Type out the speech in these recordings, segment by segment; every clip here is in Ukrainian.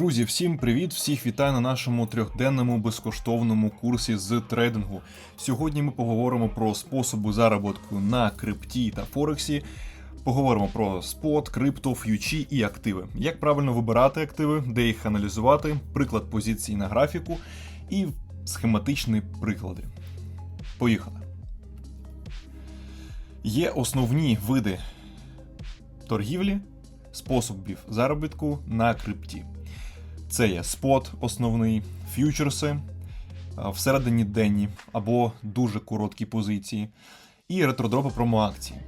Друзі, всім привіт! Всіх вітаю на нашому трьохденному безкоштовному курсі з трейдингу. Сьогодні ми поговоримо про способи заробітку на крипті та Форексі. Поговоримо про спот, крипто, ф'ючі і активи. Як правильно вибирати активи, де їх аналізувати, приклад позицій на графіку і схематичні приклади. Поїхали. Є основні види торгівлі, способів заробітку на крипті. Це є спот основний, ф'ючерси, всередині денні або дуже короткі позиції, і ретродропи промоакції.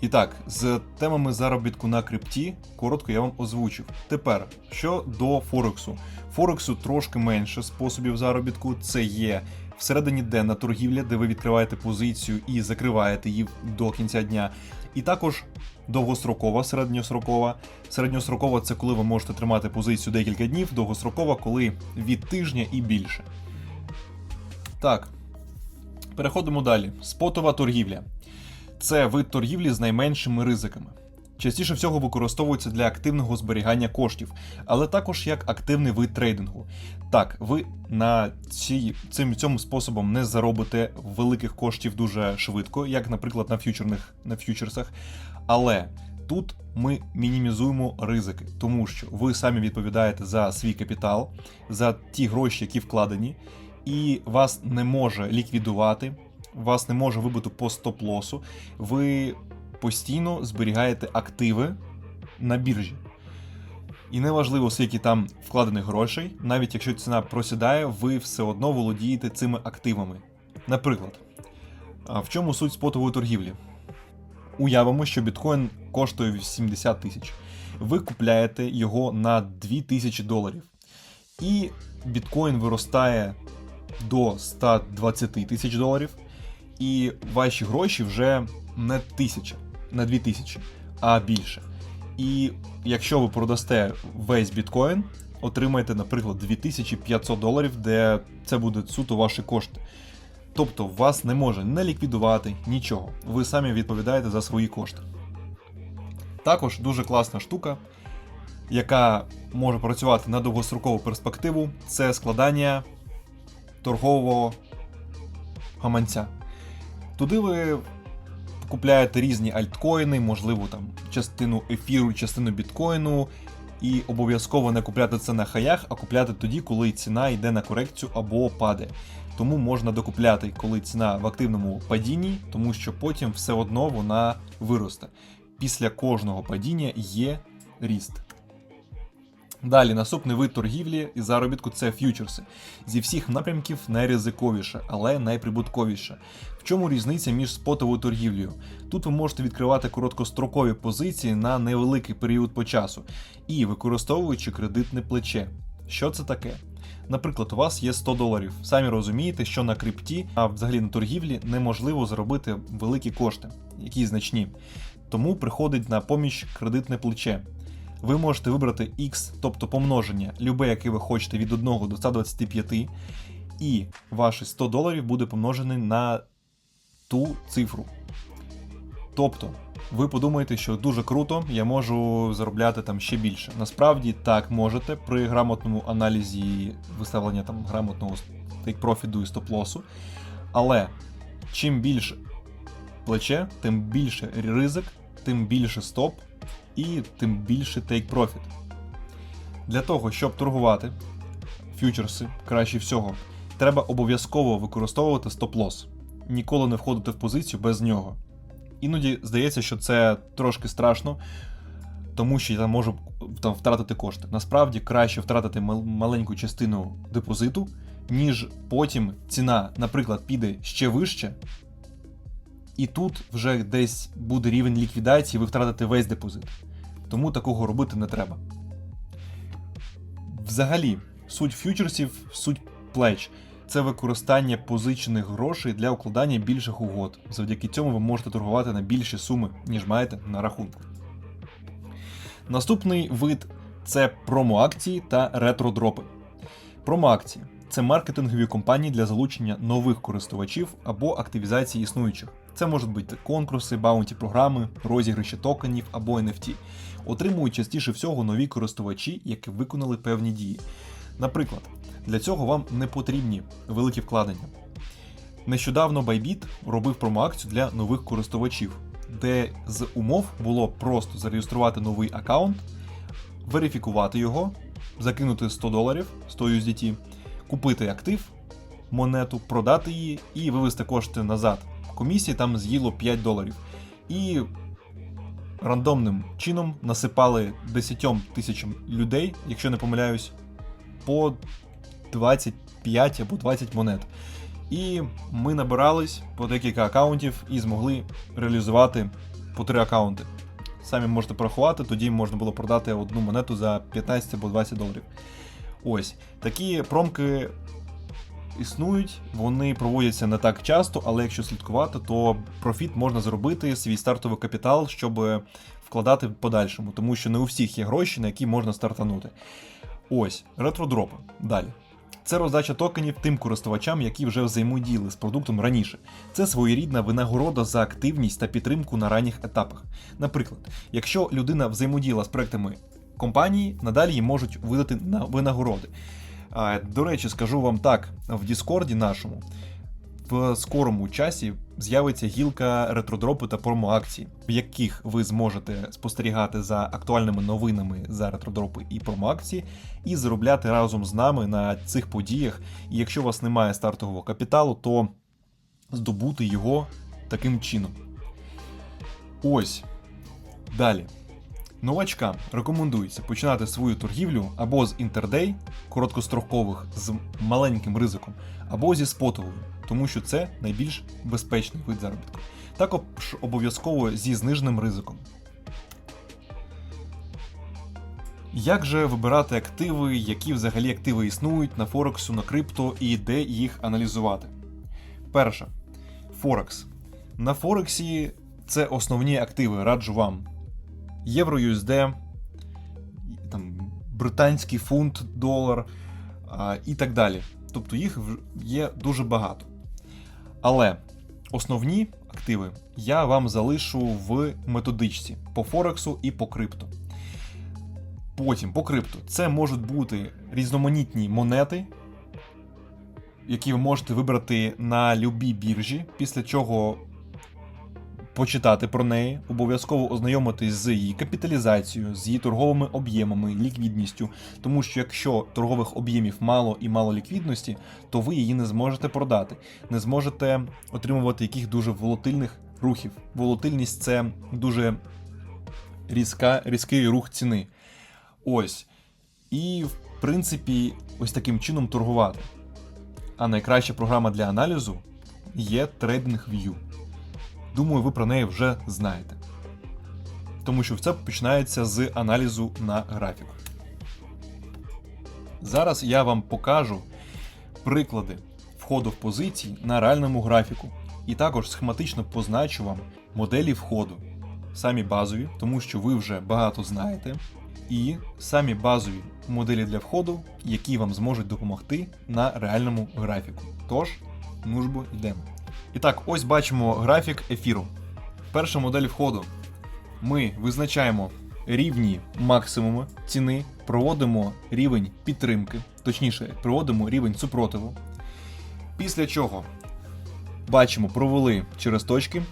І так, з темами заробітку на крипті коротко я вам озвучив. Тепер що до Форексу. Форексу трошки менше способів заробітку. Це є всередині денна торгівля, де ви відкриваєте позицію і закриваєте її до кінця дня. І також довгострокова, середньосрокова. Середньосрокова це коли ви можете тримати позицію декілька днів, довгострокова, коли від тижня і більше. Так, переходимо далі. Спотова торгівля. Це вид торгівлі з найменшими ризиками. Частіше всього використовується для активного зберігання коштів, але також як активний вид трейдингу. Так, ви на цій, цим цьому способом не заробите великих коштів дуже швидко, як, наприклад, на ф'ючерних на ф'ючерсах. Але тут ми мінімізуємо ризики, тому що ви самі відповідаєте за свій капітал, за ті гроші, які вкладені, і вас не може ліквідувати, вас не може вибити по стоп-лосу. Ви постійно зберігаєте активи на біржі. І неважливо, скільки там вкладених грошей, навіть якщо ціна просідає, ви все одно володієте цими активами. Наприклад, в чому суть спотової торгівлі? Уявимо, що біткоін коштує 80 тисяч. Ви купляєте його на 2000 доларів. І біткоін виростає до 120 тисяч доларів, і ваші гроші вже не тисяча, не 2000, а більше. І якщо ви продасте весь біткоін, отримаєте, наприклад, 2500 доларів, де це буде суто ваші кошти. Тобто вас не може не ліквідувати нічого. Ви самі відповідаєте за свої кошти. Також дуже класна штука, яка може працювати на довгострокову перспективу, це складання торгового гаманця. Туди ви купляєте різні альткоїни, можливо, там частину ефіру, частину біткоїну, і обов'язково не купляти це на хаях, а купляти тоді, коли ціна йде на корекцію або падає. Тому можна докупляти, коли ціна в активному падінні, тому що потім все одно вона виросте. Після кожного падіння є ріст. Далі, наступний вид торгівлі і заробітку це ф'ючерси. Зі всіх напрямків найризиковіше, але найприбутковіше. В чому різниця між спотовою торгівлею? Тут ви можете відкривати короткострокові позиції на невеликий період по часу і використовуючи кредитне плече. Що це таке? Наприклад, у вас є 100 доларів. Самі розумієте, що на крипті, а взагалі на торгівлі неможливо заробити великі кошти, які значні. Тому приходить на поміч кредитне плече. Ви можете вибрати X, тобто помноження, любе, яке ви хочете від 1 до 125, і ваші 100 доларів буде помножений на ту цифру. Тобто, ви подумаєте, що дуже круто, я можу заробляти там ще більше. Насправді так можете при грамотному аналізі виставлення там грамотного тейк-профіду і стоп-лосу. Але чим більше плече, тим більше ризик, тим більше стоп і тим більше take profit. Для того, щоб торгувати фьючерси краще всього, треба обов'язково використовувати стоп-лосс. Ніколи не входити в позицію без нього. Іноді здається, що це трошки страшно, тому що я можу там, втратити кошти. Насправді краще втратити маленьку частину депозиту, ніж потім ціна, наприклад, піде ще вище, і тут вже десь буде рівень ліквідації, ви втратите весь депозит. Тому такого робити не треба. Взагалі, суть фьючерсів, суть плеч це використання позичених грошей для укладання більших угод. Завдяки цьому ви можете торгувати на більші суми, ніж маєте на рахунку. Наступний вид це промоакції та ретродропи. Промоакції це маркетингові компанії для залучення нових користувачів або активізації існуючих. Це можуть бути конкурси, баунті програми, розіграші токенів або NFT. Отримують частіше всього нові користувачі, які виконали певні дії. Наприклад, для цього вам не потрібні великі вкладення. Нещодавно Bybit робив промоакцію для нових користувачів, де з умов було просто зареєструвати новий аккаунт, верифікувати його, закинути 100 доларів 100 USDT, купити актив, монету, продати її і вивести кошти назад. Комісії там з'їло 5 доларів. І рандомним чином насипали 10 тисячам людей, якщо не помиляюсь, по 25 або 20 монет. І ми набирались по декілька аккаунтів і змогли реалізувати по три аккаунти. Самі можете порахувати, тоді можна було продати одну монету за 15 або 20 доларів. Ось такі промки існують, вони проводяться не так часто, але якщо слідкувати, то профіт можна зробити свій стартовий капітал, щоб вкладати в подальшому, тому що не у всіх є гроші, на які можна стартанути. Ось, ретродропи. Далі. Це роздача токенів тим користувачам, які вже взаємодіяли з продуктом раніше. Це своєрідна винагорода за активність та підтримку на ранніх етапах. Наприклад, якщо людина взаємодіяла з проектами компанії, надалі їй можуть видати на винагороди. До речі, скажу вам так: в Діскорді нашому в скорому часі з'явиться гілка ретродропу та промоакцій, в яких ви зможете спостерігати за актуальними новинами за ретродропи і промоакції, і заробляти разом з нами на цих подіях. І якщо у вас немає стартового капіталу, то здобути його таким чином. Ось. Далі. Новачкам рекомендується починати свою торгівлю або з інтердей короткострокових з маленьким ризиком, або зі спотовою, тому що це найбільш безпечний вид заробітку. Також обов'язково зі зниженим ризиком. Як же вибирати активи, які взагалі активи існують на Форексу, на крипто і де їх аналізувати? Перше. Форекс. На Форексі це основні активи, раджу вам. Євро USD, там, британський фунт, долар а, і так далі. Тобто їх є дуже багато. Але основні активи я вам залишу в методичці по Форексу і по крипто. Потім по крипту це можуть бути різноманітні монети, які ви можете вибрати на любій біржі, після чого почитати про неї, обов'язково ознайомитись з її капіталізацією, з її торговими об'ємами, ліквідністю. Тому що якщо торгових об'ємів мало і мало ліквідності, то ви її не зможете продати, не зможете отримувати яких дуже волатильних рухів. Волатильність це дуже різка, різкий рух ціни. Ось. І, в принципі, ось таким чином торгувати. А найкраща програма для аналізу є TradingView. Думаю, ви про неї вже знаєте. Тому що все починається з аналізу на графіку. Зараз я вам покажу приклади входу в позиції на реальному графіку. І також схематично позначу вам моделі входу. Самі базові, тому що ви вже багато знаєте. І самі базові моделі для входу, які вам зможуть допомогти на реальному графіку. Тож, нужбо йдемо. І так, ось бачимо графік ефіру. Перша модель входу. Ми визначаємо рівні максимуми ціни, проводимо рівень підтримки, точніше, проводимо рівень супротиву. Після чого бачимо, провели через точки.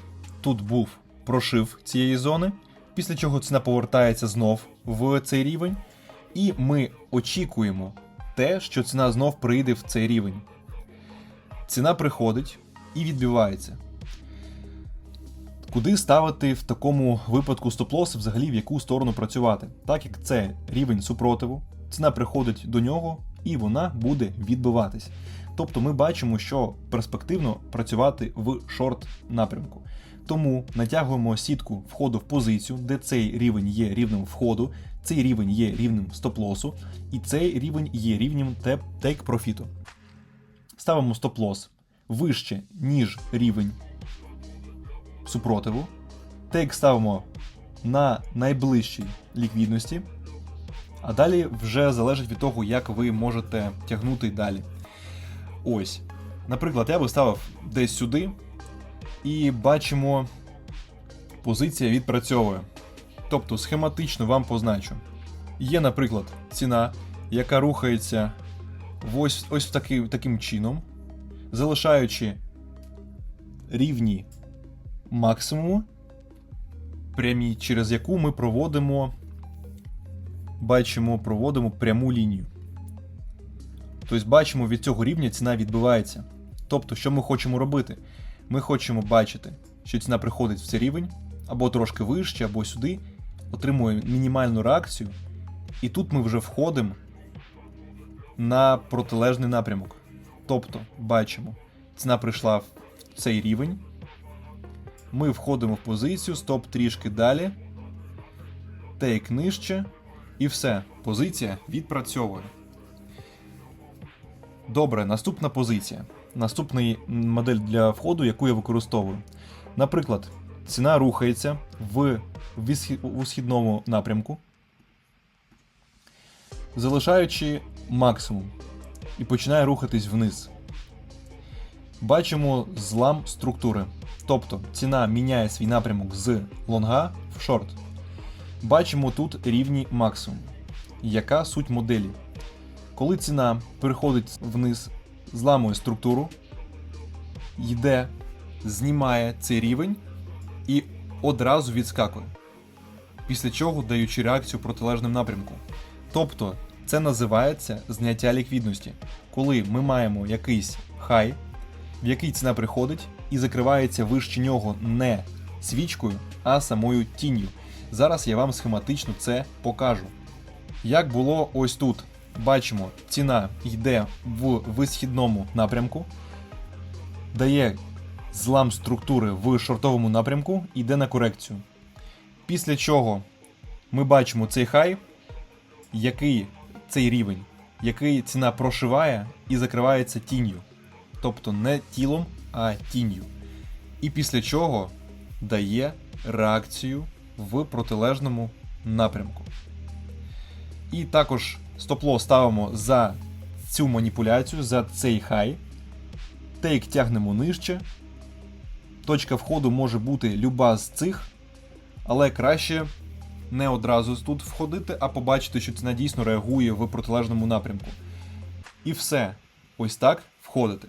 Тут був прошив цієї зони, після чого ціна повертається знов в цей рівень. І ми очікуємо те, що ціна знов прийде в цей рівень. Ціна приходить, і відбивається. Куди ставити в такому випадку стоп-лос, взагалі в яку сторону працювати? Так як це рівень супротиву, ціна приходить до нього і вона буде відбиватись. Тобто ми бачимо, що перспективно працювати в шорт напрямку. Тому натягуємо сітку входу в позицію, де цей рівень є рівнем входу, цей рівень є рівнем стоп-лосу, і цей рівень є рівнем тейк-профіту. Ставимо стоп-лос вище, ніж рівень супротиву. Тейк ставимо на найближчій ліквідності, а далі вже залежить від того, як ви можете тягнути далі. Ось. Наприклад, я би ставив десь сюди. і бачимо, позиція відпрацьовує. Тобто схематично вам позначу. Є, наприклад, ціна, яка рухається ось, ось таки, таким чином, залишаючи рівні максимуму, прямі, через яку ми проводимо, бачимо, проводимо пряму лінію. Тобто бачимо, від цього рівня ціна відбивається. Тобто, що ми хочемо робити? Ми хочемо бачити, що ціна приходить в цей рівень, або трошки вище, або сюди, отримує мінімальну реакцію, і тут ми вже входимо на протилежний напрямок. Тобто, бачимо, ціна прийшла в цей рівень. Ми входимо в позицію, стоп трішки далі, тейк нижче, і все. Позиція відпрацьовує. Добре, наступна позиція. Наступна модель для входу, яку я використовую. Наприклад, ціна рухається в у східному напрямку, залишаючи максимум, і починає рухатись вниз. Бачимо злам структури. Тобто ціна міняє свій напрямок з лонга в шорт. Бачимо тут рівні максимум. Яка суть моделі? Коли ціна переходить вниз, зламує структуру, йде, знімає цей рівень і одразу відскакує. Після чого даючи реакцію в протилежному напрямку. Тобто це називається зняття ліквідності, коли ми маємо якийсь хай, в який ціна приходить і закривається вище нього не свічкою, а самою тінню. Зараз я вам схематично це покажу. Як було ось тут, бачимо, ціна йде в висхідному напрямку, дає злам структури в шортовому напрямку, йде на корекцію. Після чого ми бачимо цей хай, який цей рівень, який ціна прошиває і закривається тінню. Тобто не тілом, а тінню. І після чого дає реакцію в протилежному напрямку. І також стопло ставимо за цю маніпуляцію, за цей хай. Тейк тягнемо нижче. Точка входу може бути люба з цих, але краще не одразу тут входити, а побачити, що ціна дійсно реагує в протилежному напрямку. І все. Ось так входити.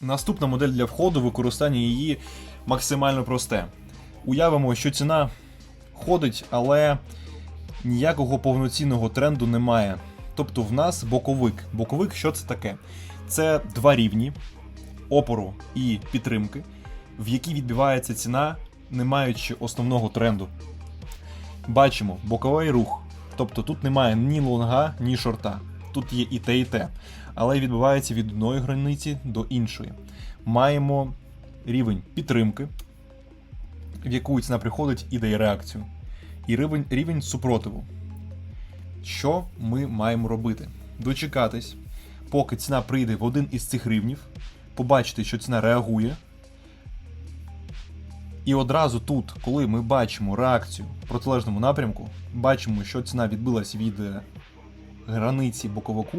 Наступна модель для входу, використання її максимально просте. Уявимо, що ціна ходить, але ніякого повноцінного тренду немає. Тобто в нас боковик. Боковик, що це таке? Це два рівні опору і підтримки, в які відбивається ціна, не маючи основного тренду. Бачимо боковий рух. Тобто тут немає ні лонга, ні шорта. Тут є і те, і те. Але відбувається від одної границі до іншої. Маємо рівень підтримки, в яку ціна приходить і дає реакцію. І рівень, рівень супротиву. Що ми маємо робити? Дочекатись, поки ціна прийде в один із цих рівнів, побачити, що ціна реагує. І одразу тут, коли ми бачимо реакцію в протилежному напрямку, бачимо, що ціна відбилась від е, границі боковику,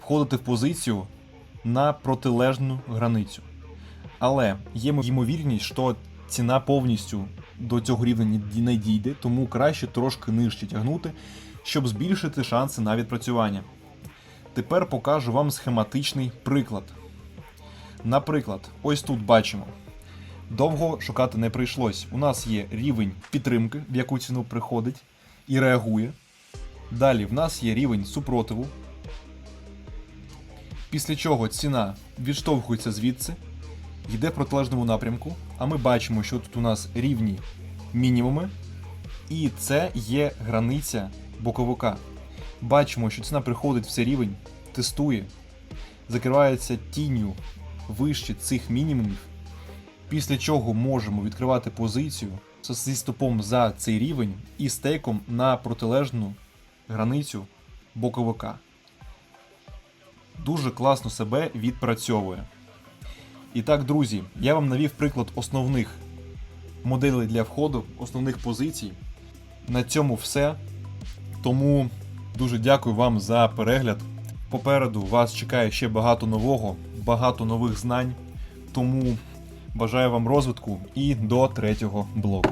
входити в позицію на протилежну границю. Але є ймовірність, що ціна повністю до цього рівня не дійде, тому краще трошки нижче тягнути, щоб збільшити шанси на відпрацювання. Тепер покажу вам схематичний приклад. Наприклад, ось тут бачимо. Довго шукати не прийшлось. У нас є рівень підтримки, в яку ціну приходить і реагує. Далі в нас є рівень супротиву. Після чого ціна відштовхується звідси, йде в протилежному напрямку, а ми бачимо, що тут у нас рівні мінімуми, і це є границя боковика. Бачимо, що ціна приходить в цей рівень, тестує, закривається тінню вище цих мінімумів, після чого можемо відкривати позицію зі стопом за цей рівень і стейком на протилежну границю боковика. Дуже класно себе відпрацьовує. І так, друзі, я вам навів приклад основних моделей для входу, основних позицій. На цьому все. Тому дуже дякую вам за перегляд. Попереду вас чекає ще багато нового, багато нових знань. Тому Бажаю вам розвитку і до третього блоку.